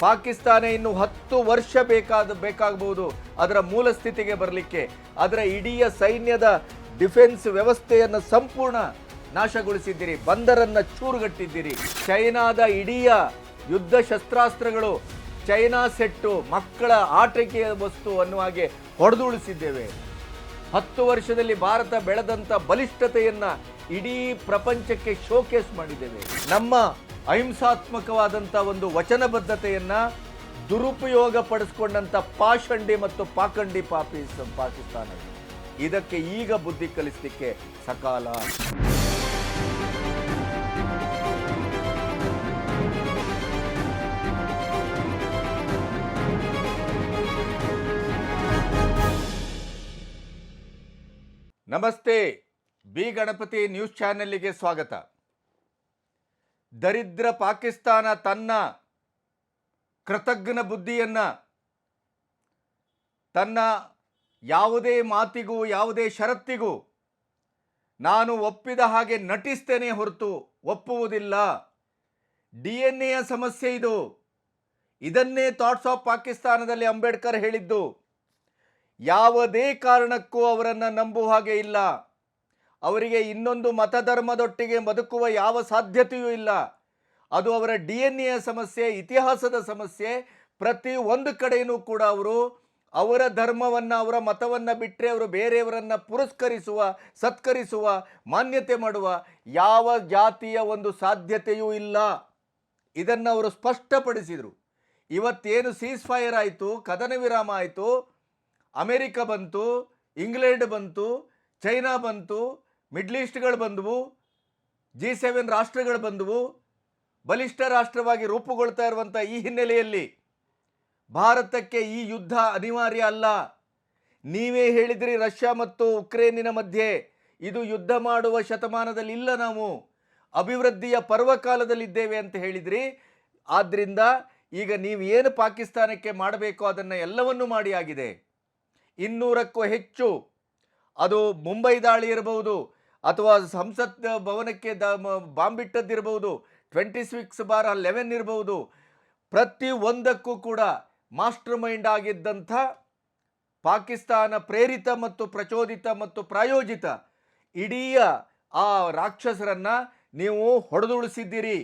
ಪಾಕಿಸ್ತಾನ ಇನ್ನು ಹತ್ತು ವರ್ಷ ಬೇಕಾದ ಬೇಕಾಗಬಹುದು. ಅದರ ಮೂಲ ಸ್ಥಿತಿಗೆ ಬರಲಿಕ್ಕೆ. ಅದರ ಇಡೀ ಸೈನ್ಯದ ಡಿಫೆನ್ಸ್ ವ್ಯವಸ್ಥೆಯನ್ನು ಸಂಪೂರ್ಣ ನಾಶಗೊಳಿಸಿದ್ದೀರಿ. ಬಂದರನ್ನ ಚೂರುಗಟ್ಟಿದ್ದೀರಿ. ಚೈನಾದ ಇಡೀ ಯುದ್ಧ ಶಸ್ತ್ರಾಸ್ತ್ರಗಳು ಚೈನಾ ಸೆಟ್ಟು ಮಕ್ಕಳ ಆಟಿಕೆಯ ವಸ್ತು ಅನ್ನುವ ಹಾಗೆ ಹೊಡೆದುಳಿಸಿದ್ದೇವೆ ಹತ್ತು ವರ್ಷದಲ್ಲಿ ಭಾರತ ಬೆಳೆದಂಥ ಬಲಿಷ್ಠತೆಯನ್ನು ಇಡೀ ಪ್ರಪಂಚಕ್ಕೆ ಶೋಕೇಸ್ ಮಾಡಿದ್ದೇವೆ. ನಮ್ಮ ಅಹಿಂಸಾತ್ಮಕವಾದಂಥ ಒಂದು ವಚನಬದ್ಧತೆಯನ್ನು ದುರುಪಯೋಗ ಪಡಿಸ್ಕೊಂಡಂಥ ಪಾಷಂಡಿ ಮತ್ತು ಪಾಖಂಡಿ ಪಾಪೀಸ್ ಪಾಕಿಸ್ತಾನ. ಇದಕ್ಕೆ ಈಗ ಬುದ್ಧಿ ಕಲಿಸಲಿಕ್ಕೆ ಸಕಾಲ. ನಮಸ್ತೆ. ಬಿ ಗಣಪತಿ ನ್ಯೂಸ್ ಚಾನೆಲ್ಗೆ ಸ್ವಾಗತ. ದರಿದ್ರ ಪಾಕಿಸ್ತಾನ ತನ್ನ ಕೃತಜ್ಞ ಬುದ್ಧಿಯನ್ನ, ತನ್ನ ಯಾವುದೇ ಮಾತಿಗೂ, ಯಾವುದೇ ಷರತ್ತಿಗೂ ನಾನು ಒಪ್ಪಿದ ಹಾಗೆ ನಟಿಸ್ತೇನೆ ಹೊರತು ಒಪ್ಪುವುದಿಲ್ಲ. ಡಿ ಎನ್ ಎಯ ಸಮಸ್ಯೆ ಇದು. ಇದನ್ನೇ ಥಾಟ್ಸ್ ಆಫ್ ಪಾಕಿಸ್ತಾನದಲ್ಲಿ ಅಂಬೇಡ್ಕರ್ ಹೇಳಿದ್ದು. ಯಾವುದೇ ಕಾರಣಕ್ಕೂ ಅವರನ್ನು ನಂಬುವ ಹಾಗೆ ಇಲ್ಲ. ಅವರಿಗೆ ಇನ್ನೊಂದು ಮತಧರ್ಮದೊಟ್ಟಿಗೆ ಬದುಕುವ ಯಾವ ಸಾಧ್ಯತೆಯೂ ಇಲ್ಲ. ಅದು ಅವರ ಡಿ ಎನ್ ಎ ಸಮಸ್ಯೆ, ಇತಿಹಾಸದ ಸಮಸ್ಯೆ. ಪ್ರತಿ ಒಂದು ಕಡೆಯೂ ಕೂಡ ಅವರು ಅವರ ಧರ್ಮವನ್ನು, ಅವರ ಮತವನ್ನು ಬಿಟ್ಟರೆ ಅವರು ಬೇರೆಯವರನ್ನು ಪುರಸ್ಕರಿಸುವ, ಸತ್ಕರಿಸುವ, ಮಾನ್ಯತೆ ಮಾಡುವ ಯಾವ ಜಾತಿಯ ಒಂದು ಸಾಧ್ಯತೆಯೂ ಇಲ್ಲ. ಇದನ್ನು ಅವರು ಸ್ಪಷ್ಟಪಡಿಸಿದರು. ಇವತ್ತೇನು ಸೀಸ್ ಫೈರ್ ಆಯಿತು, ಕದನ ವಿರಾಮ ಆಯಿತು, ಅಮೇರಿಕ ಬಂತು, ಇಂಗ್ಲೆಂಡ್ ಬಂತು, ಚೈನಾ ಬಂತು ಮಿಡ್ಲ್ ಈಸ್ಟ್ಗಳು ಬಂದವು ಜಿ ಸೆವೆನ್ ರಾಷ್ಟ್ರಗಳು ಬಂದವು, ಬಲಿಷ್ಠ ರಾಷ್ಟ್ರವಾಗಿ ರೂಪುಗೊಳ್ತಾ ಇರುವಂಥ ಈ ಹಿನ್ನೆಲೆಯಲ್ಲಿ ಭಾರತಕ್ಕೆ ಈ ಯುದ್ಧ ಅನಿವಾರ್ಯ ಅಲ್ಲ. ನೀವೇ ಹೇಳಿದ್ರಿ ರಷ್ಯಾ ಮತ್ತು ಉಕ್ರೇನಿನ ಮಧ್ಯೆ ಇದು ಯುದ್ಧ ಮಾಡುವ ಶತಮಾನದಲ್ಲಿ ಇಲ್ಲ ನಾವು, ಅಭಿವೃದ್ಧಿಯ ಪರ್ವಕಾಲದಲ್ಲಿದ್ದೇವೆ ಅಂತ ಹೇಳಿದ್ರಿ. ಆದ್ದರಿಂದ ಈಗ ನೀವು ಏನು ಪಾಕಿಸ್ತಾನಕ್ಕೆ ಮಾಡಬೇಕು ಅದನ್ನು ಎಲ್ಲವನ್ನೂ ಮಾಡಿ ಆಗಿದೆ. ಇನ್ನೂರಕ್ಕೂ ಹೆಚ್ಚು. ಅದು ಮುಂಬೈ ದಾಳಿ ಇರಬಹುದು ಅಥವಾ ಸಂಸತ್ ಭವನಕ್ಕೆ ದ ಮ- ಬಾಂಬ್ ಇಟ್ಟದ್ದಿರಬಹುದು ಟ್ವೆಂಟಿ ಸಿಕ್ಸ್ ಬಾರ್ ಲೆವೆನ್ ಇರಬಹುದು ಪ್ರತಿ ಒಂದಕ್ಕೂ ಕೂಡ ಮಾಸ್ಟರ್ ಮೈಂಡ್ ಆಗಿದ್ದಂಥ ಪಾಕಿಸ್ತಾನ ಪ್ರೇರಿತ ಮತ್ತು ಪ್ರಚೋದಿತ ಮತ್ತು ಪ್ರಾಯೋಜಿತ ಇಡೀ ಆ ರಾಕ್ಷಸರನ್ನು ನೀವು ಹೊಡೆದುಳಿಸಿದ್ದೀರಿ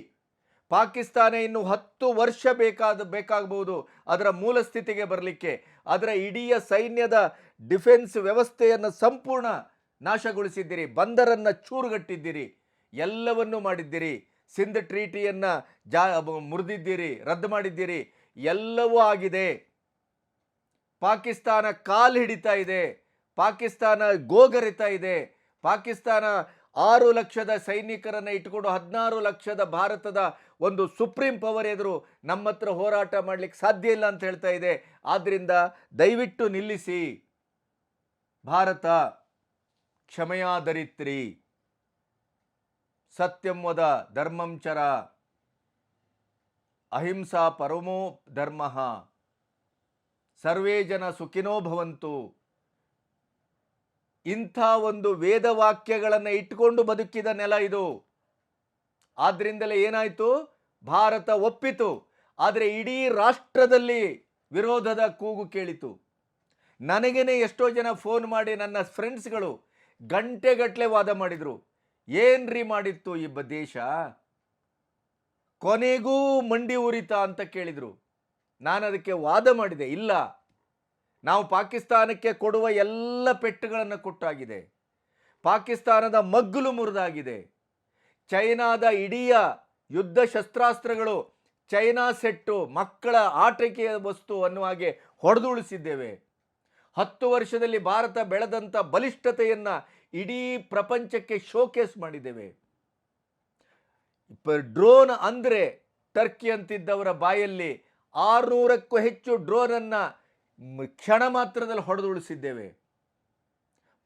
ಪಾಕಿಸ್ತಾನ ಇನ್ನು ಹತ್ತು ವರ್ಷ ಬೇಕಾದ ಬೇಕಾಗಬಹುದು ಅದರ ಮೂಲ ಸ್ಥಿತಿಗೆ ಬರಲಿಕ್ಕೆ. ಅದರ ಇಡೀ ಸೈನ್ಯದ ಡಿಫೆನ್ಸ್ ವ್ಯವಸ್ಥೆಯನ್ನು ಸಂಪೂರ್ಣ ನಾಶಗೊಳಿಸಿದ್ದೀರಿ, ಬಂದರನ್ನು ಚೂರುಗಟ್ಟಿದ್ದೀರಿ, ಎಲ್ಲವನ್ನೂ ಮಾಡಿದ್ದೀರಿ, ಸಿಂಧ್ ಟ್ರೀಟಿಯನ್ನು ಜಾ ಮುರಿದಿದ್ದೀರಿ, ರದ್ದು ಮಾಡಿದ್ದೀರಿ, ಎಲ್ಲವೂ ಆಗಿದೆ. ಪಾಕಿಸ್ತಾನ ಕಾಲು ಹಿಡಿತಾ ಇದೆ, ಪಾಕಿಸ್ತಾನ ಗೋಗರಿತಾ ಇದೆ, ಪಾಕಿಸ್ತಾನ ಆರು ಲಕ್ಷದ ಸೈನಿಕರನ್ನು ಇಟ್ಕೊಂಡು ಹದಿನಾರು ಲಕ್ಷದ ಭಾರತದ ಒಂದು ಸುಪ್ರೀಂ ಪವರ್ ಎದುರು ನಮ್ಮ ಹತ್ರ ಹೋರಾಟ ಮಾಡಲಿಕ್ಕೆ ಸಾಧ್ಯ ಇಲ್ಲ ಅಂತ ಹೇಳ್ತಾ ಇದೆ. ಆದ್ದರಿಂದ ದಯವಿಟ್ಟು ನಿಲ್ಲಿಸಿ, ಭಾರತ. ಕ್ಷಮೆಯಾದರಿತ್ರಿ ಸತ್ಯಂ ವದ ಧರ್ಮಂ ಚರ. ಅಹಿಂಸಾ ಪರಮೋ ಧರ್ಮ. ಸರ್ವೇ ಜನ ಸುಖಿನೋ ಭವಂತು. ಇಂಥ ಒಂದು ವೇದವಾಕ್ಯಗಳನ್ನು ಇಟ್ಕೊಂಡು ಬದುಕಿದ ನೆಲ ಇದು. ಆದ್ರಿಂದಲೇ ಏನಾಯಿತು? ಭಾರತ ಒಪ್ಪಿತು. ಆದರೆ ಇಡೀ ರಾಷ್ಟ್ರದಲ್ಲಿ ವಿರೋಧದ ಕೂಗು ಕೇಳಿತು. ನನಗೇನೆ ಎಷ್ಟೋ ಜನ ಫೋನ್ ಮಾಡಿ ನನ್ನ ಫ್ರೆಂಡ್ಸ್ಗಳು ಗಂಟೆಗಟ್ಟಲೆ ವಾದ ಮಾಡಿದರು. ಏನ್ರಿ ಮಾಡಿತ್ತು ಈ ಬ ದೇಶ? ಕೊನೆಗೂ ಮಂಡಿ ಉರಿತಾ ಅಂತ ಕೇಳಿದರು. ನಾನು ಅದಕ್ಕೆ ವಾದ ಮಾಡಿದೆ, ಇಲ್ಲ. ನಾವು ಪಾಕಿಸ್ತಾನಕ್ಕೆ ಕೊಡುವ ಎಲ್ಲ ಪೆಟ್ಟುಗಳನ್ನು ಕೊಟ್ಟಾಗಿದೆ. ಪಾಕಿಸ್ತಾನದ ಮಗ್ಗುಲು ಮುರಿದಾಗಿದೆ. ಚೈನಾದ ಇಡೀ ಯುದ್ಧ ಶಸ್ತ್ರಾಸ್ತ್ರಗಳು ಚೈನಾ ಸೆಟ್ಟು ಮಕ್ಕಳ ಆಟಿಕೆಯ ವಸ್ತು ಅನ್ನುವ ಹಾಗೆ ಹೊಡೆದುಳಿಸಿದ್ದೇವೆ ಹತ್ತು ವರ್ಷದಲ್ಲಿ ಭಾರತ ಬೆಳೆದಂಥ ಬಲಿಷ್ಠತೆಯನ್ನು ಇಡೀ ಪ್ರಪಂಚಕ್ಕೆ ಶೋಕೇಸ್ ಮಾಡಿದ್ದೇವೆ. ಡ್ರೋನ್ ಅಂದರೆ ಟರ್ಕಿ ಅಂತಿದ್ದವರ ಬಾಯಲ್ಲಿ ಆರುನೂರಕ್ಕೂ ಹೆಚ್ಚು ಡ್ರೋನನ್ನು ಕ್ಷಣ ಮಾತ್ರದಲ್ಲಿ ಹೊಡೆದುಳಿಸಿದ್ದೇವೆ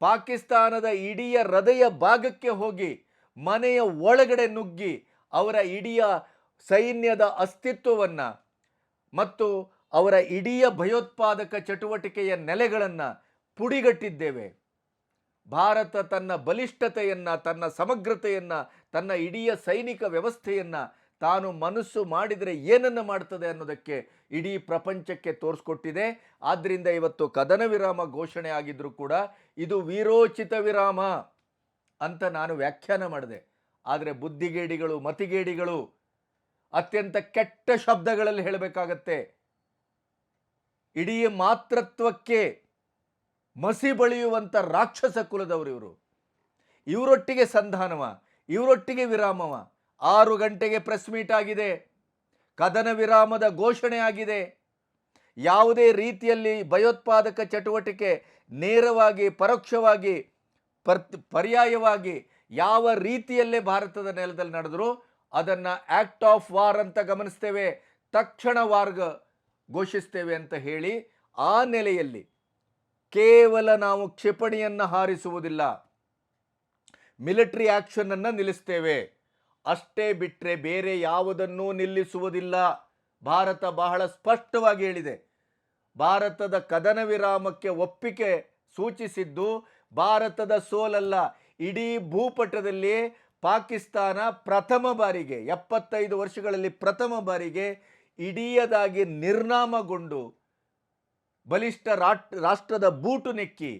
ಪಾಕಿಸ್ತಾನದ ಇಡೀ ಹೃದಯ ಭಾಗಕ್ಕೆ ಹೋಗಿ ಮನೆಯ ಒಳಗಡೆ ನುಗ್ಗಿ ಅವರ ಇಡಿಯ ಸೈನ್ಯದ ಅಸ್ತಿತ್ವವನ್ನು ಮತ್ತು ಅವರ ಇಡೀ ಭಯೋತ್ಪಾದಕ ಚಟುವಟಿಕೆಯ ನೆಲೆಗಳನ್ನು ಪುಡಿಗಟ್ಟಿದ್ದೇವೆ. ಭಾರತ ತನ್ನ ಬಲಿಷ್ಠತೆಯನ್ನು, ತನ್ನ ಸಮಗ್ರತೆಯನ್ನು, ತನ್ನ ಇಡೀ ಸೈನಿಕ ವ್ಯವಸ್ಥೆಯನ್ನು ತಾನು ಮನಸ್ಸು ಮಾಡಿದರೆ ಏನನ್ನು ಮಾಡ್ತದೆ ಅನ್ನೋದಕ್ಕೆ ಇಡೀ ಪ್ರಪಂಚಕ್ಕೆ ತೋರಿಸ್ಕೊಟ್ಟಿದೆ. ಆದ್ದರಿಂದ ಇವತ್ತು ಕದನ ವಿರಾಮ ಘೋಷಣೆ ಆಗಿದ್ರೂ ಕೂಡ ಇದು ವೀರೋಚಿತ ವಿರಾಮ ಅಂತ ನಾನು ವ್ಯಾಖ್ಯಾನ ಮಾಡಿದೆ. ಆದರೆ ಬುದ್ಧಿಗೇಡಿಗಳು, ಮತಿಗೇಡಿಗಳು ಅತ್ಯಂತ ಕೆಟ್ಟ ಶಬ್ದಗಳಲ್ಲಿ ಹೇಳಬೇಕಾಗತ್ತೆ. ಇಡೀ ಮಾತೃತ್ವಕ್ಕೆ ಮಸಿ ಬಳಿಯುವಂಥ ರಾಕ್ಷಸ ಕುಲದವರು ಇವರು. ಇವರೊಟ್ಟಿಗೆ ಸಂಧಾನವ, ಇವರೊಟ್ಟಿಗೆ ವಿರಾಮವ. ಆರು ಗಂಟೆಗೆ ಪ್ರೆಸ್ ಮೀಟ್ ಆಗಿದೆ. ಕದನ ವಿರಾಮದ ಘೋಷಣೆ ಆಗಿದೆ. ಯಾವುದೇ ರೀತಿಯಲ್ಲಿ ಭಯೋತ್ಪಾದಕ ಚಟುವಟಿಕೆ ನೇರವಾಗಿ, ಪರೋಕ್ಷವಾಗಿ ಪರ್ ಪರ್ಯಾಯವಾಗಿ ಯಾವ ರೀತಿಯಲ್ಲೇ ಭಾರತದ ನೆಲದಲ್ಲಿ ನಡೆದರೂ ಅದನ್ನು ಆ್ಯಕ್ಟ್ ಆಫ್ ವಾರ್ ಅಂತ ಗಮನಿಸ್ತೇವೆ. ತಕ್ಷಣ ವಾರ್ಗ ಘೋಷಿಸ್ತೇವೆ ಅಂತ ಹೇಳಿ ಆ ನೆಲೆಯಲ್ಲಿ ಕೇವಲ ನಾವು ಕ್ಷಿಪಣಿಯನ್ನು ಹಾರಿಸುವುದಿಲ್ಲ, ಮಿಲಿಟರಿ ಆ್ಯಕ್ಷನನ್ನು ನಿಲ್ಲಿಸ್ತೇವೆ. ಅಷ್ಟೇ ಬಿಟ್ಟರೆ ಬೇರೆ ಯಾವುದನ್ನೂ ನಿಲ್ಲಿಸುವುದಿಲ್ಲ. ಭಾರತ ಬಹಳ ಸ್ಪಷ್ಟವಾಗಿ ಹೇಳಿದೆ. ಭಾರತದ ಕದನ ವಿರಾಮಕ್ಕೆ ಒಪ್ಪಿಗೆ ಸೂಚಿಸಿದ್ದು ಭಾರತದ ಸೋಲಲ್ಲ, ಇಡೀ ಭೂಪಟದಲ್ಲಿ ಪಾಕಿಸ್ತಾನ ಪ್ರಥಮ ಬಾರಿಗೆ, ಎಪ್ಪತ್ತೈದು ವರ್ಷಗಳಲ್ಲಿ ಪ್ರಥಮ ಬಾರಿಗೆ ಇಡೀಯದಾಗಿ ನಿರ್ನಾಮಗೊಂಡು ಬಲಿಷ್ಠ ರಾಷ್ಟ್ರದ ಬೂಟು ನೆಕ್ಕಿ,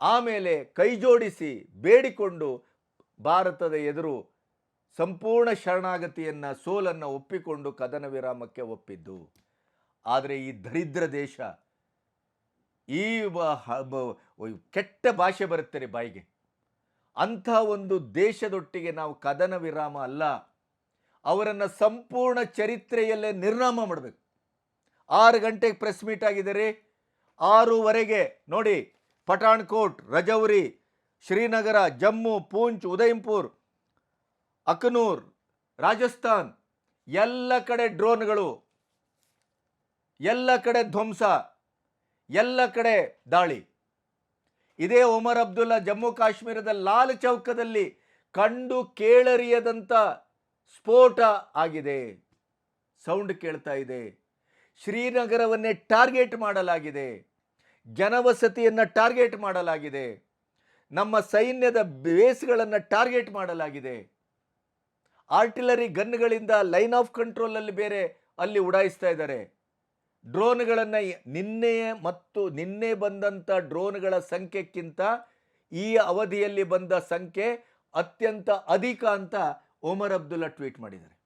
ಆಮೇಲೆ ಕೈಜೋಡಿಸಿ ಬೇಡಿಕೊಂಡು ಭಾರತದ ಎದುರು ಸಂಪೂರ್ಣ ಶರಣಾಗತಿಯನ್ನು, ಸೋಲನ್ನು ಒಪ್ಪಿಕೊಂಡು ಕದನ ವಿರಾಮಕ್ಕೆ ಒಪ್ಪಿದ್ದು. ಆದರೆ ಈ ದರಿದ್ರ ದೇಶ ಈ ಕೆಟ್ಟ ಭಾಷೆ ಬರುತ್ತೆ ಬಾಯಿಗೆ. ಅಂಥ ಒಂದು ದೇಶದೊಟ್ಟಿಗೆ ನಾವು ಕದನ ವಿರಾಮ ಅಲ್ಲ. ಅವರನ್ನು ಸಂಪೂರ್ಣ ಚರಿತ್ರೆಯಲ್ಲೇ ನಿರ್ನಾಮ ಮಾಡಬೇಕು. ಆರು ಗಂಟೆಗೆ ಪ್ರೆಸ್ ಮೀಟ್ ಆಗಿದೆ ರೀ ಆರೂವರೆಗೆ ನೋಡಿ ಪಠಾಣ್ಕೋಟ್, ರಜೌರಿ, ಶ್ರೀನಗರ, ಜಮ್ಮು, ಪೂಂಚ್, ಉದಯಂಪುರ್, ಅಕನೂರ್, ರಾಜಸ್ಥಾನ್, ಎಲ್ಲ ಕಡೆ ಡ್ರೋನ್ಗಳು. ಎಲ್ಲ ಕಡೆ ಧ್ವಂಸ. ಎಲ್ಲ ಕಡೆ ದಾಳಿ. ಇದೇ ಒಮರ್ ಅಬ್ದುಲ್ಲಾ ಜಮ್ಮು ಕಾಶ್ಮೀರದ ಲಾಲ್ ಚೌಕದಲ್ಲಿ ಕಂಡು ಕೇಳರಿಯದಂಥ ಸ್ಫೋಟ ಆಗಿದೆ. ಸೌಂಡ್ ಕೇಳ್ತಾ ಇದೆ. ಶ್ರೀನಗರವನ್ನೇ ಟಾರ್ಗೆಟ್ ಮಾಡಲಾಗಿದೆ. ಜನವಸತಿಯನ್ನು ಟಾರ್ಗೆಟ್ ಮಾಡಲಾಗಿದೆ. ನಮ್ಮ ಸೈನ್ಯದ ಬೇಸ್ಗಳನ್ನು ಟಾರ್ಗೆಟ್ ಮಾಡಲಾಗಿದೆ. ಆರ್ಟಿಲರಿ ಗನ್ಗಳಿಂದ ಲೈನ್ ಆಫ್ ಕಂಟ್ರೋಲಲ್ಲಿ ಬೇರೆ ಅಲ್ಲಿ ಉಡಾಯಿಸ್ತಾ ಇದ್ದಾರೆ. ಡ್ರೋನ್ಗಳನ್ನು ನಿನ್ನೆ ಮತ್ತು ನಿನ್ನೆ ಬಂದಂಥ ಡ್ರೋನ್ಗಳ ಸಂಖ್ಯೆಕ್ಕಿಂತ ಈ ಅವಧಿಯಲ್ಲಿ ಬಂದ ಸಂಖ್ಯೆ ಅತ್ಯಂತ ಅಧಿಕ ಅಂತ ಒಮರ್ ಅಬ್ದುಲ್ಲಾ ಟ್ವೀಟ್ ಮಾಡಿದ್ದಾರೆ.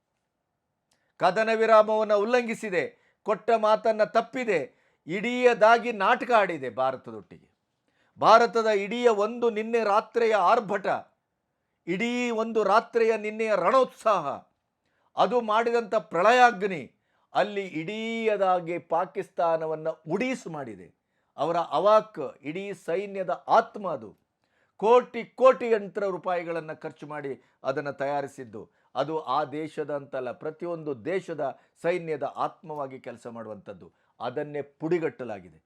ಕದನ ವಿರಾಮವನ್ನು ಉಲ್ಲಂಘಿಸಿದೆ, ಕೊಟ್ಟ ಮಾತನ್ನು ತಪ್ಪಿದೆ, ಇಡೀಯದಾಗಿ ನಾಟಕ ಆಡಿದೆ ಭಾರತದೊಟ್ಟಿಗೆ. ಭಾರತದ ಇಡೀ ಒಂದು ನಿನ್ನೆ ರಾತ್ರಿಯ ಆರ್ಭಟ, ಇಡೀ ಒಂದು ರಾತ್ರಿಯ ನಿನ್ನೆಯ ರಣೋತ್ಸಾಹ, ಅದು ಮಾಡಿದಂಥ ಪ್ರಳಯಾಗ್ನಿ, ಅಲ್ಲಿ ಇಡೀಯದಾಗಿ ಪಾಕಿಸ್ತಾನವನ್ನು ಉಡೀಸು ಮಾಡಿದೆ. ಅವರ ಅವಾಕ್, ಇಡೀ ಸೈನ್ಯದ ಆತ್ಮ ಅದು. ಕೋಟಿ ಕೋಟಿ ಯಂತ್ರ ರೂಪಾಯಿಗಳನ್ನು ಖರ್ಚು ಮಾಡಿ ಅದನ್ನು ತಯಾರಿಸಿದ್ದು. ಅದು ಆ ದೇಶದ ಅಂತಲ್ಲ, ಪ್ರತಿಯೊಂದು ದೇಶದ ಸೈನ್ಯದ ಆತ್ಮವಾಗಿ ಕೆಲಸ ಮಾಡುವಂಥದ್ದು. ಅದನ್ನೇ ಪುಡಿಗಟ್ಟಲಾಗಿದೆ.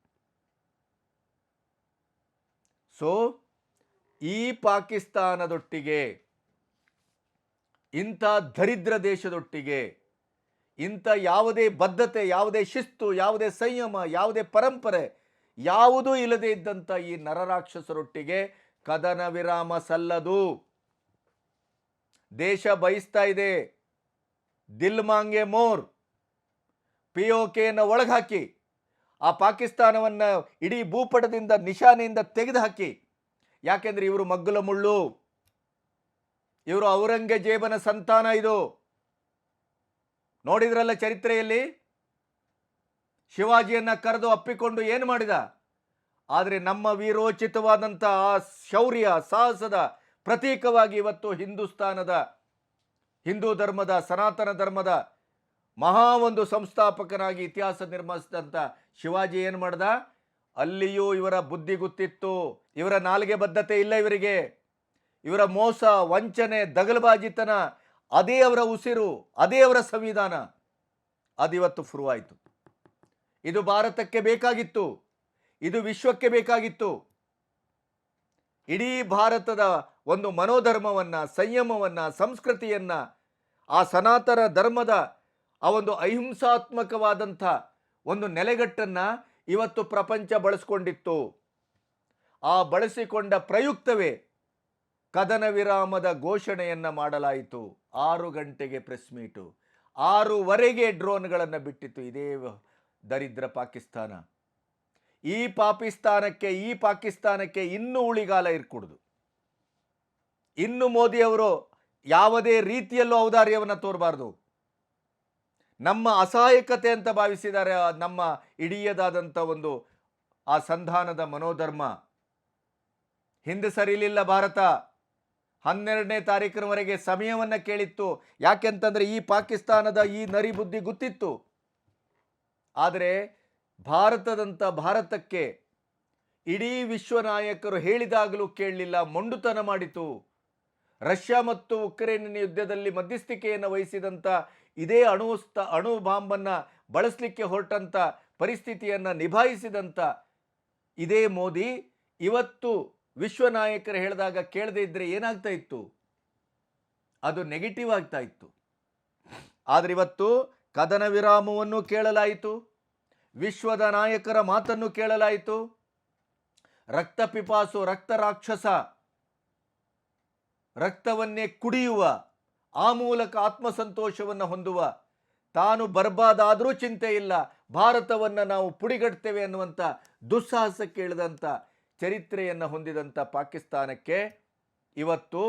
ಸೊ ಈ ಪಾಕಿಸ್ತಾನದೊಟ್ಟಿಗೆ, ಇಂಥ ದರಿದ್ರ ದೇಶದೊಟ್ಟಿಗೆ, ಇಂಥ ಯಾವುದೇ ಬದ್ಧತೆ, ಯಾವುದೇ ಶಿಸ್ತು, ಯಾವುದೇ ಸಂಯಮ, ಯಾವುದೇ ಪರಂಪರೆ, ಯಾವುದೂ ಇಲ್ಲದೇ ಇದ್ದಂಥ ಈ ನರರಾಕ್ಷಸರೊಟ್ಟಿಗೆ ಕದನ ವಿರಾಮ ಸಲ್ಲದು. ದೇಶ ಬಯಸ್ತಾ ಇದೆ. ದಿಲ್ ಮಾಂಗೆ ಮೋರ್. ಪಿ ಒ ಕೆಯನ್ನು ಒಳಗಾಕಿ ಆ ಪಾಕಿಸ್ತಾನವನ್ನು ಇಡೀ ಭೂಪಟದಿಂದ ನಿಶಾನೆಯಿಂದ ತೆಗೆದುಹಾಕಿ. ಯಾಕೆಂದರೆ ಇವರು ಮಗ್ಗುಲ ಮುಳ್ಳು. ಇವರು ಔರಂಗಜೇಬನ ಸಂತಾನ ಇದು. ನೋಡಿದ್ರಲ್ಲ ಚರಿತ್ರೆಯಲ್ಲಿ? ಶಿವಾಜಿಯನ್ನು ಕರೆದು ಅಪ್ಪಿಕೊಂಡು ಏನು ಮಾಡಿದ? ಆದರೆ ನಮ್ಮ ವೀರೋಚಿತವಾದಂಥ ಆ ಶೌರ್ಯ, ಸಾಹಸದ ಪ್ರತೀಕವಾಗಿ ಇವತ್ತು ಹಿಂದೂಸ್ತಾನದ ಹಿಂದೂ ಧರ್ಮದ, ಸನಾತನ ಧರ್ಮದ ಮಹಾ ಒಂದು ಸಂಸ್ಥಾಪಕನಾಗಿ ಇತಿಹಾಸ ನಿರ್ಮಿಸಿದಂಥ ಶಿವಾಜಿ ಏನು ಮಾಡ್ದ? ಅಲ್ಲಿಯೂ ಇವರ ಬುದ್ಧಿ ಗೊತ್ತಿತ್ತು, ಇವರ ನಾಲಿಗೆ ಬದ್ಧತೆ ಇಲ್ಲ ಇವರಿಗೆ. ಇವರ ಮೋಸ, ವಂಚನೆ, ದಗಲಬಾಜಿತನ, ಅದೇ ಅವರ ಉಸಿರು, ಅದೇ ಅವರ ಸಂವಿಧಾನ, ಅದಿವತ್ತು ಶುರುವಾಯಿತು. ಇದು ಭಾರತಕ್ಕೆ ಬೇಕಾಗಿತ್ತು. ಇದು ವಿಶ್ವಕ್ಕೆ ಬೇಕಾಗಿತ್ತು. ಇಡೀ ಭಾರತದ ಒಂದು ಮನೋಧರ್ಮವನ್ನು, ಸಂಯಮವನ್ನು, ಸಂಸ್ಕೃತಿಯನ್ನು, ಆ ಸನಾತನ ಧರ್ಮದ ಆ ಒಂದು ಅಹಿಂಸಾತ್ಮಕವಾದಂಥ ಒಂದು ನೆಲೆಗಟ್ಟನ್ನು ಇವತ್ತು ಪ್ರಪಂಚ ಬಳಸ್ಕೊಂಡಿತ್ತು. ಆ ಬಳಸಿಕೊಂಡ ಪ್ರಯುಕ್ತವೇ ಕದನ ವಿರಾಮದ ಘೋಷಣೆಯನ್ನು ಮಾಡಲಾಯಿತು. ಆರು ಗಂಟೆಗೆ ಪ್ರೆಸ್ ಮೀಟು. ಆರೂವರೆಗೆ ಡ್ರೋನ್ಗಳನ್ನು ಬಿಟ್ಟಿತ್ತು. ಇದೇ ದರಿದ್ರ ಪಾಕಿಸ್ತಾನ. ಈ ಪಾಕಿಸ್ತಾನಕ್ಕೆ ಈ ಪಾಕಿಸ್ತಾನಕ್ಕೆ ಇನ್ನೂ ಉಳಿಗಾಲ ಇರ್ಕೂಡ್ದು. ಇನ್ನು ಮೋದಿ ಅವರು ಯಾವುದೇ ರೀತಿಯಲ್ಲೂ ಔದಾರ್ಯವನ್ನು ತೋರಬಾರ್ದು. ನಮ್ಮ ಅಸಹಾಯಕತೆ ಅಂತ ಭಾವಿಸಿದ್ದಾರೆ ನಮ್ಮ ಇಡೀಯದಾದಂಥ ಒಂದು ಆ ಸಂಧಾನದ ಮನೋಧರ್ಮ. ಹಿಂದೆ ಸರಿಲಿಲ್ಲ ಭಾರತ. ಹನ್ನೆರಡನೇ ತಾರೀಕಿನವರೆಗೆ ಸಮಯವನ್ನು ಕೇಳಿತ್ತು. ಯಾಕೆಂತಂದರೆ ಈ ಪಾಕಿಸ್ತಾನದ ಈ ನರಿ ಬುದ್ಧಿ ಗೊತ್ತಿತ್ತು. ಆದರೆ ಭಾರತದಂಥ ಭಾರತಕ್ಕೆ ಇಡೀ ವಿಶ್ವ ನಾಯಕರು ಹೇಳಿದಾಗಲೂ ಕೇಳಲಿಲ್ಲ, ಮೊಂಡುತನ ಮಾಡಿತು. ರಷ್ಯಾ ಮತ್ತು ಉಕ್ರೇನಿನ ಯುದ್ಧದಲ್ಲಿ ಮಧ್ಯಸ್ಥಿಕೆಯನ್ನು ವಹಿಸಿದಂಥ ಇದೇ ಅಣುಸ್ತ, ಅಣು ಬಾಂಬನ್ನು ಬಳಸಲಿಕ್ಕೆ ಹೊರಟಂಥ ಪರಿಸ್ಥಿತಿಯನ್ನು ನಿಭಾಯಿಸಿದಂಥ ಇದೇ ಮೋದಿ ಇವತ್ತು ವಿಶ್ವ ನಾಯಕರು ಹೇಳಿದಾಗ ಕೇಳದೇ ಇದ್ದರೆ ಏನಾಗ್ತಾ ಇತ್ತು? ಅದು ನೆಗೆಟಿವ್ ಆಗ್ತಾ ಇತ್ತು. ಆದರೆ ಇವತ್ತು ಕದನ ವಿರಾಮವನ್ನು ಕೇಳಲಾಯಿತು. ವಿಶ್ವದ ನಾಯಕರ ಮಾತನ್ನು ಕೇಳಲಾಯಿತು. ರಕ್ತ ಪಿಪಾಸು, ರಕ್ತ ರಾಕ್ಷಸ, ರಕ್ತವನ್ನೇ ಕುಡಿಯುವ, ಆ ಮೂಲಕ ಆತ್ಮಸಂತೋಷವನ್ನು ಹೊಂದುವ, ತಾನು ಬರ್ಬಾದಾದರೂ ಚಿಂತೆ ಇಲ್ಲ, ಭಾರತವನ್ನು ನಾವು ಪುಡಿಗಟ್ತೇವೆ ಅನ್ನುವಂಥ ದುಸ್ಸಾಹಸ ಕೇಳಿದಂಥ ಚರಿತ್ರೆಯನ್ನು ಹೊಂದಿದಂಥ ಪಾಕಿಸ್ತಾನಕ್ಕೆ ಇವತ್ತು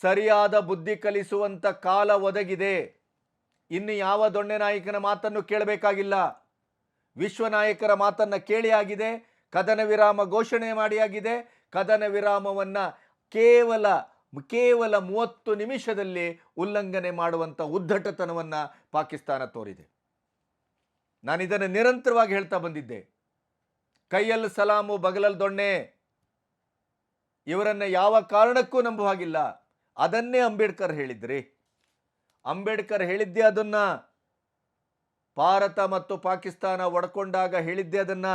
ಸರಿಯಾದ ಬುದ್ಧಿ ಕಲಿಸುವಂಥ ಕಾಲ ಒದಗಿದೆ. ಇನ್ನು ಯಾವ ದೊಣ್ಣೆ ನಾಯಕನ ಮಾತನ್ನು ಕೇಳಬೇಕಾಗಿಲ್ಲ. ವಿಶ್ವ ನಾಯಕರ ಮಾತನ್ನು ಕೇಳಿ ಆಗಿದೆ. ಕದನ ವಿರಾಮ ಘೋಷಣೆ ಮಾಡಿಯಾಗಿದೆ ಕದನ ವಿರಾಮವನ್ನು ಕೇವಲ ಕೇವಲ ಮೂವತ್ತು ನಿಮಿಷದಲ್ಲಿ ಉಲ್ಲಂಘನೆ ಮಾಡುವಂಥ ಉದ್ದಟತನವನ್ನು ಪಾಕಿಸ್ತಾನ ತೋರಿದೆ. ನಾನು ಇದನ್ನು ನಿರಂತರವಾಗಿ ಹೇಳ್ತಾ ಬಂದಿದ್ದೆ. ಕೈಯಲ್ಲಿ ಸಲಾಮು, ಬಗಲಲ್ ದೊಣ್ಣೆ, ಇವರನ್ನು ಯಾವ ಕಾರಣಕ್ಕೂ ನಂಬುವಾಗಿಲ್ಲ. ಅದನ್ನೇ ಅಂಬೇಡ್ಕರ್ ಹೇಳಿದ್ರಿ. ಅಂಬೇಡ್ಕರ್ ಹೇಳಿದ್ದೆ ಅದನ್ನ ಭಾರತ ಮತ್ತು ಪಾಕಿಸ್ತಾನ ಒಡ್ಕೊಂಡಾಗ ಹೇಳಿದ್ದೆ ಅದನ್ನ.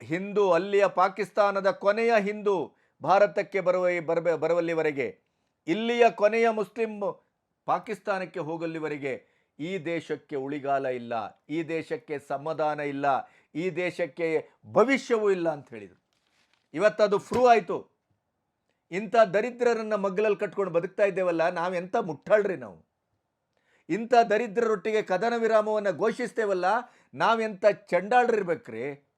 ಹಿಂದೂ ಅಲ್ಲಿಯ ಪಾಕಿಸ್ತಾನದ ಕೊನೆಯ ಹಿಂದೂ ಭಾರತಕ್ಕೆ ಬರುವ, ಬರಬ, ಬರುವಲ್ಲಿವರೆಗೆ. ಇಲ್ಲಿಯ ಕೊನೆಯ ಮುಸ್ಲಿಂ ಪಾಕಿಸ್ತಾನಕ್ಕೆ ಹೋಗಲ್ಲಿವರೆಗೆ ಈ ದೇಶಕ್ಕೆ ಉಳಿಗಾಲ ಇಲ್ಲ, ಈ ದೇಶಕ್ಕೆ ಸಮಾಧಾನ ಇಲ್ಲ, ಈ ದೇಶಕ್ಕೆ ಭವಿಷ್ಯವೂ ಇಲ್ಲ ಅಂತ ಹೇಳಿದರು. ಇವತ್ತದು ಫ್ರೂ ಆಯಿತು. ಇಂಥ ದರಿದ್ರರನ್ನು ಮಗ್ಗಲಲ್ಲಿ ಕಟ್ಕೊಂಡು ಬದುಕ್ತಾ ಇದ್ದೇವಲ್ಲ, ನಾವೆಂಥ ಮುಟ್ಟಾಳ್ರಿ ನಾವು. ಇಂಥ ದರಿದ್ರರೊಟ್ಟಿಗೆ ಕದನ ವಿರಾಮವನ್ನು ಘೋಷಿಸ್ತೇವಲ್ಲ, ನಾವೆಂಥ ಚಂಡಾಳ್ರಿರ್ಬೇಕ್ರಿ?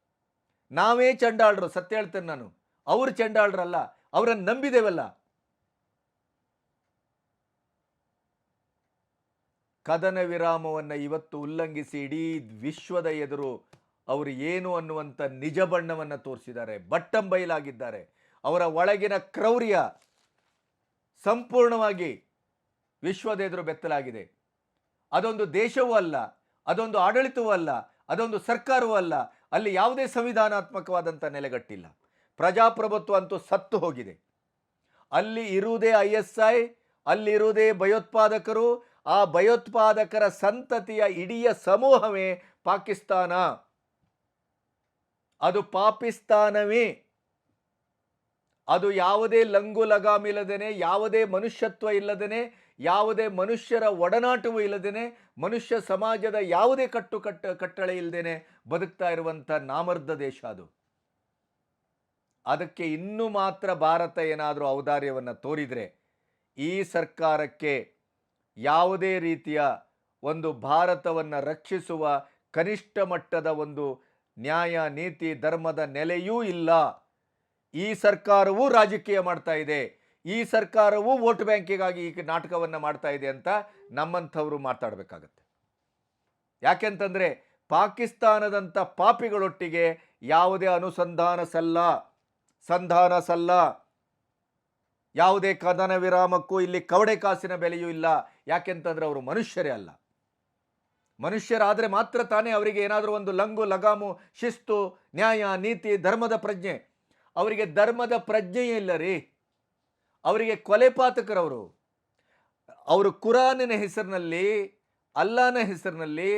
ನಾವೇ ಚಂಡಾಳ್ರು, ಸತ್ಯ ಹೇಳ್ತೇನೆ ನಾನು. ಅವರು ಚಂಡಾಳರಲ್ಲ, ಅವರನ್ನು ನಂಬಿದೇವಲ್ಲ. ಕದನ ವಿರಾಮವನ್ನು ಇವತ್ತು ಉಲ್ಲಂಘಿಸಿ ಇಡೀ ವಿಶ್ವದ ಎದುರು ಅವರು ಏನು ಅನ್ನುವಂಥ ನಿಜ ಬಣ್ಣವನ್ನು ತೋರಿಸಿದ್ದಾರೆ. ಬಟ್ಟಂ ಬಯಲಾಗಿದ್ದಾರೆ. ಅವರ ಒಳಗಿನ ಕ್ರೌರ್ಯ ಸಂಪೂರ್ಣವಾಗಿ ವಿಶ್ವದ ಎದುರು ಬೆತ್ತಲಾಗಿದೆ. ಅದೊಂದು ದೇಶವೂ ಅಲ್ಲ, ಅದೊಂದು ಆಡಳಿತವೂ ಅಲ್ಲ, ಅದೊಂದು ಸರ್ಕಾರವೂ ಅಲ್ಲ. ಅಲ್ಲಿ ಯಾವುದೇ ಸಂವಿಧಾನಾತ್ಮಕವಾದಂಥ ನೆಲೆಗಟ್ಟಿಲ್ಲ. ಪ್ರಜಾಪ್ರಭುತ್ವ ಅಂತೂ ಸತ್ತು ಹೋಗಿದೆ. ಅಲ್ಲಿ ಇರುವುದೇ ಐ ಎಸ್ ಐ ಅಲ್ಲಿರುವುದೇ ಭಯೋತ್ಪಾದಕರು, ಆ ಭಯೋತ್ಪಾದಕರ ಸಂತತಿಯ ಇಡೀ ಸಮೂಹವೇ ಪಾಕಿಸ್ತಾನ. ಅದು ಪಾಕಿಸ್ತಾನವೇ. ಅದು ಯಾವುದೇ ಲಂಗು ಲಗಾಮಿಲ್ಲದೇನೆ, ಯಾವುದೇ ಮನುಷ್ಯತ್ವ ಇಲ್ಲದೇನೆ ಯಾವುದೇ ಮನುಷ್ಯರ ಒಡನಾಟವೂ ಇಲ್ಲದೇನೆ, ಮನುಷ್ಯ ಸಮಾಜದ ಯಾವುದೇ ಕಟ್ಟು ಕಟ್ಟ, ಕಟ್ಟಳೆ ಇಲ್ಲದೇನೆ ಬದುಕ್ತಾ ಇರುವಂಥ ನಾಮರ್ಧ ದೇಶ ಅದು. ಅದಕ್ಕೆ ಇನ್ನೂ ಮಾತ್ರ ಭಾರತ ಏನಾದರೂ ಔದಾರ್ಯವನ್ನು ತೋರಿದರೆ, ಈ ಸರ್ಕಾರಕ್ಕೆ ಯಾವುದೇ ರೀತಿಯ ಒಂದು ಭಾರತವನ್ನು ರಕ್ಷಿಸುವ ಕನಿಷ್ಠ ಮಟ್ಟದ ಒಂದು ನ್ಯಾಯ, ನೀತಿ, ಧರ್ಮದ ನೆಲೆಯೂ ಇಲ್ಲ. ಈ ಸರ್ಕಾರವೂ ರಾಜಕೀಯ ಮಾಡ್ತಾ ಇದೆ. ಈ ಸರ್ಕಾರವು ವೋಟ್ ಬ್ಯಾಂಕಿಗಾಗಿ ಈ ನಾಟಕವನ್ನು ಮಾಡ್ತಾ ಇದೆ ಅಂತ ನಮ್ಮಂಥವರು ಮಾತಾಡಬೇಕಾಗತ್ತೆ. ಯಾಕೆಂತಂದರೆ ಪಾಕಿಸ್ತಾನದಂಥ ಪಾಪಿಗಳೊಟ್ಟಿಗೆ ಯಾವುದೇ ಅನುಸಂಧಾನ ಸಲ್ಲ, ಸಂಧಾನ ಸಲ್ಲ, ಯಾವುದೇ ಕದನ ವಿರಾಮಕ್ಕೂ ಇಲ್ಲಿ ಕವಡೆ ಕಾಸಿನ ಬೆಲೆಯೂ ಇಲ್ಲ. ಯಾಕೆಂತಂದರೆ ಅವರು ಮನುಷ್ಯರೇ ಅಲ್ಲ. ಮನುಷ್ಯರಾದರೆ ಮಾತ್ರ ತಾನೇ ಅವರಿಗೆ ಏನಾದರೂ ಒಂದು ಲಂಗು, ಲಗಾಮು, ಶಿಸ್ತು, ನ್ಯಾಯ, ನೀತಿ, ಧರ್ಮದ ಪ್ರಜ್ಞೆ. ಅವರಿಗೆ ಧರ್ಮದ ಪ್ರಜ್ಞೆಯೇ ಇಲ್ಲ ರೀ. ಅವರಿಗೆ ಕೊಲೆಪಾತಕರವರು ಅವರು ಕುರಾನಿನ ಹೆಸರಿನಲ್ಲಿ ಅಲ್ಲಾನ ಹೆಸರಿನಲ್ಲಿ,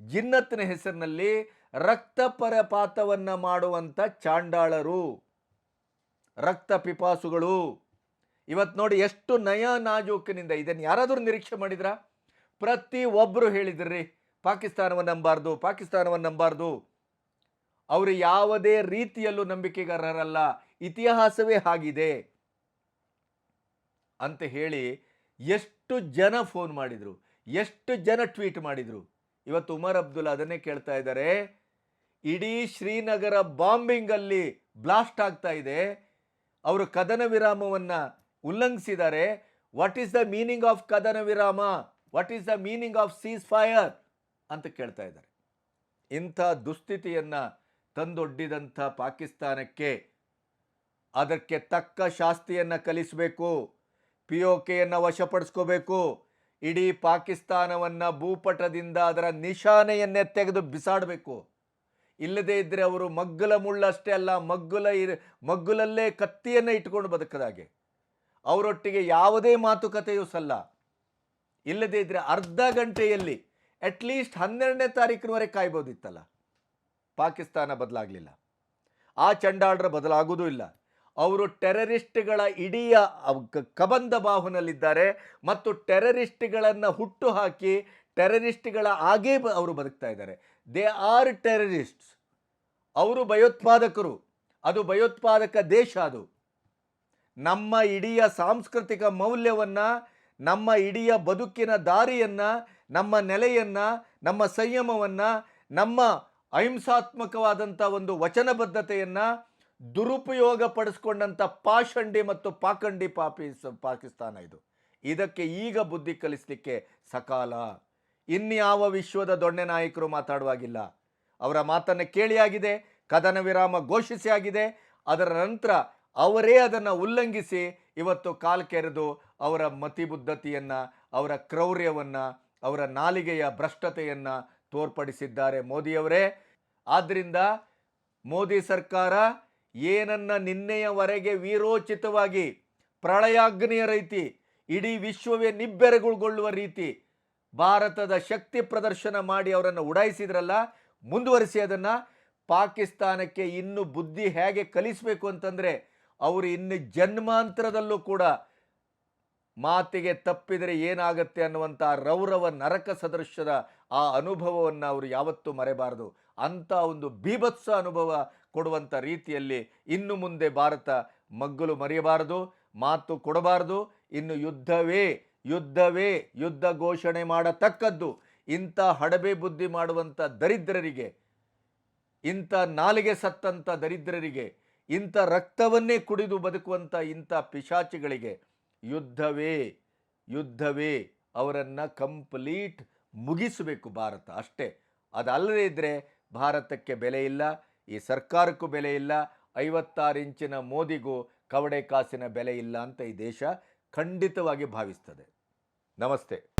ಜಿನ್ನತ್ತಿನ ಹೆಸರಿನಲ್ಲಿ ರಕ್ತಪರಪಾತವನ್ನು ಮಾಡುವಂಥ ಚಾಂಡಾಳರು. ರಕ್ತ ಪಿಪಾಸುಗಳು. ಇವತ್ತು ನೋಡಿ ಎಷ್ಟು ನಯ ನಾಜೂಕಿನಿಂದ ಇದನ್ನು ಯಾರಾದರೂ ನಿರೀಕ್ಷೆ ಮಾಡಿದ್ರಾ? ಪ್ರತಿ ಒಬ್ಬರು ಹೇಳಿದ್ರಿ, ಪಾಕಿಸ್ತಾನವನ್ನು ನಂಬಾರ್ದು ಪಾಕಿಸ್ತಾನವನ್ನು ನಂಬಾರ್ದು. ಅವರು ಯಾವುದೇ ರೀತಿಯಲ್ಲೂ ನಂಬಿಕೆಗಾರರಲ್ಲ, ಇತಿಹಾಸವೇ ಆಗಿದೆ ಅಂತ ಹೇಳಿ ಎಷ್ಟು ಜನ ಫೋನ್ ಮಾಡಿದರು, ಎಷ್ಟು ಜನ ಟ್ವೀಟ್ ಮಾಡಿದರು. ಇವತ್ತು ಉಮರ್ ಅಬ್ದುಲ್ಲಾ ಅದನ್ನೇ ಕೇಳ್ತಾ ಇದ್ದಾರೆ. ಇಡೀ ಶ್ರೀನಗರ ಬಾಂಬಿಂಗಲ್ಲಿ ಬ್ಲಾಸ್ಟ್ ಆಗ್ತಾ ಇದೆ. ಅವರು ಕದನ ವಿರಾಮವನ್ನು ಉಲ್ಲಂಘಿಸಿದ್ದಾರೆ. What is the meaning of ಕದನ ವಿರಾಮ? What is the meaning of ceasefire ಅಂತ ಕೇಳ್ತಾ ಇದ್ದಾರೆ. ಇಂಥ ದುಸ್ಥಿತಿಯನ್ನು ತಂದೊಡ್ಡಿದಂಥ ಪಾಕಿಸ್ತಾನಕ್ಕೆ ಅದಕ್ಕೆ ತಕ್ಕ ಶಾಸ್ತಿಯನ್ನು ಕಲಿಸಬೇಕು. ಪಿ ಒ ಕೆಯನ್ನು ವಶಪಡಿಸ್ಕೋಬೇಕು. ಇಡೀ ಪಾಕಿಸ್ತಾನವನ್ನು ಭೂಪಟದಿಂದ ಅದರ ನಿಶಾನೆಯನ್ನೇ ತೆಗೆದು ಬಿಸಾಡಬೇಕು. ಇಲ್ಲದೇ ಇದ್ದರೆ ಅವರು ಮಗ್ಗುಲ ಮುಳ್ಳಷ್ಟೇ ಅಲ್ಲ, ಮಗ್ಗುಲ ಇರ್, ಮಗ್ಗುಲಲ್ಲೇ ಕತ್ತಿಯನ್ನು ಇಟ್ಕೊಂಡು ಬದುಕದಾಗೆ. ಅವರೊಟ್ಟಿಗೆ ಯಾವುದೇ ಮಾತುಕತೆಯೂ ಸಲ್ಲ. ಇಲ್ಲದೇ ಇದ್ದರೆ ಅರ್ಧ ಗಂಟೆಯಲ್ಲಿ ಅಟ್ಲೀಸ್ಟ್ ಹನ್ನೆರಡನೇ ತಾರೀಕಿನವರೆಗೆ ಕಾಯ್ಬೋದಿತ್ತಲ್ಲ. ಪಾಕಿಸ್ತಾನ ಬದಲಾಗಲಿಲ್ಲ. ಆ ಚಂಡಾಳರ ಬದಲಾಗುವುದೂ ಇಲ್ಲ. ಅವರು ಟೆರರಿಸ್ಟ್ಗಳ ಇಡೀ ಅವ್- ಕ- ಕಬಂಧ ಬಾಹುನಲ್ಲಿದ್ದಾರೆ ಮತ್ತು ಟೆರರಿಸ್ಟ್ಗಳನ್ನು ಹುಟ್ಟು ಹಾಕಿ ಟೆರರಿಸ್ಟ್ಗಳ ಹಾಗೇ ಅವರು ಬದುಕ್ತಾ ಇದ್ದಾರೆ. They are terrorists. ಅವರು ಭಯೋತ್ಪಾದಕರು. ಅದು ಭಯೋತ್ಪಾದಕ ದೇಶ ಅದು. ನಮ್ಮ ಇಡೀ ಸಾಂಸ್ಕೃತಿಕ ಮೌಲ್ಯವನ್ನು, ನಮ್ಮ ಇಡೀ ಬದುಕಿನ ದಾರಿಯನ್ನು, ನಮ್ಮ ನೆಲೆಯನ್ನು, ನಮ್ಮ ಸಂಯಮವನ್ನು, ನಮ್ಮ ಅಹಿಂಸಾತ್ಮಕವಾದಂಥ ಒಂದು ವಚನಬದ್ಧತೆಯನ್ನು ದುರುಪಯೋಗ ಪಡಿಸ್ಕೊಂಡಂಥ ಪಾಷಂಡಿ ಮತ್ತು ಪಾಖಂಡಿ ಪಾಪಿಸ್ ಪಾಕಿಸ್ತಾನ ಇದು. ಇದಕ್ಕೆ ಈಗ ಬುದ್ಧಿ ಕಲಿಸಲಿಕ್ಕೆ ಸಕಾಲ. ಇನ್ಯಾವ ವಿಶ್ವದ ದೊಣ್ಣೆ ನಾಯಕರು ಮಾತಾಡುವಾಗಿಲ್ಲ. ಅವರ ಮಾತನ್ನು ಕೇಳಿಯಾಗಿದೆ ಕದನ ವಿರಾಮ ಘೋಷಿಸಿ ಆಗಿದೆ. ಅದರ ನಂತರ ಅವರೇ ಅದನ್ನು ಉಲ್ಲಂಘಿಸಿ ಇವತ್ತು ಕಾಲ್ ಕೆರೆದು ಅವರ ಮತಿಬುದ್ಧತೆಯನ್ನು, ಅವರ ಕ್ರೌರ್ಯವನ್ನು, ಅವರ ನಾಲಿಗೆಯ ಭ್ರಷ್ಟತೆಯನ್ನು ತೋರ್ಪಡಿಸಿದ್ದಾರೆ ಮೋದಿಯವರೇ. ಆದ್ದರಿಂದ ಮೋದಿ ಸರ್ಕಾರ ಏನನ್ನ ನಿನ್ನೆಯವರೆಗೆ ವೀರೋಚಿತವಾಗಿ ಪ್ರಳಯಾಗ್ನಿಯ ರೀತಿ, ಇಡೀ ವಿಶ್ವವೇ ನಿಬ್ಬೆರಗುಗೊಳ್ಳುವ ರೀತಿ ಭಾರತದ ಶಕ್ತಿ ಪ್ರದರ್ಶನ ಮಾಡಿ ಅವರನ್ನು ಉಡಾಯಿಸಿದ್ರಲ್ಲ, ಮುಂದುವರಿಸಿ ಅದನ್ನು ಪಾಕಿಸ್ತಾನಕ್ಕೆ ಇನ್ನು ಬುದ್ಧಿ ಹೇಗೆ ಕಲಿಸಬೇಕು ಅಂತಂದರೆ ಅವರು ಇನ್ನು ಜನ್ಮಾಂತರದಲ್ಲೂ ಕೂಡ ಮಾತಿಗೆ ತಪ್ಪಿದರೆ ಏನಾಗುತ್ತೆ ಅನ್ನುವಂಥ ರೌರವ ನರಕ ಸದೃಶ್ಯದ ಆ ಅನುಭವವನ್ನು ಅವರು ಯಾವತ್ತೂ ಮರೆಬಾರದು. ಅಂಥ ಒಂದು ಬೀಭತ್ಸ ಅನುಭವ ಕೊಡುವಂಥ ರೀತಿಯಲ್ಲಿ ಇನ್ನು ಮುಂದೆ ಭಾರತ ಮಗ್ಗಲು ಮರೆಯಬಾರದು, ಮಾತು ಕೊಡಬಾರದು. ಇನ್ನು ಯುದ್ಧವೇ ಯುದ್ಧವೇ, ಯುದ್ಧ ಘೋಷಣೆ ಮಾಡತಕ್ಕದ್ದು. ಇಂಥ ಹಡಬೆ ಬುದ್ಧಿ ಮಾಡುವಂಥ ದರಿದ್ರರಿಗೆ, ಇಂಥ ನಾಲಿಗೆ ಸತ್ತಂಥ ದರಿದ್ರರಿಗೆ, ಇಂಥ ರಕ್ತವನ್ನೇ ಕುಡಿದು ಬದುಕುವಂಥ ಇಂಥ ಪಿಶಾಚಿಗಳಿಗೆ ಯುದ್ಧವೇ ಯುದ್ಧವೇ ಅವರನ್ನು ಕಂಪ್ಲೀಟ್ ಮುಗಿಸಬೇಕು ಭಾರತ ಅಷ್ಟೇ. ಅದಲ್ಲದೇ ಇದ್ದರೆ ಭಾರತಕ್ಕೆ ಬೆಲೆ ಇಲ್ಲ, ಈ ಸರ್ಕಾರಕ್ಕೂ ಬೆಲೆ ಇಲ್ಲ, ಐವತ್ತಾರು ಇಂಚಿನ ಮೋದಿಗೂ ಕವಡೆ ಕಾಸಿನ ಬೆಲೆ ಇಲ್ಲ ಅಂತ ಈ ದೇಶ ಖಂಡಿತವಾಗಿ ಭಾವಿಸ್ತದೆ. ನಮಸ್ತೆ.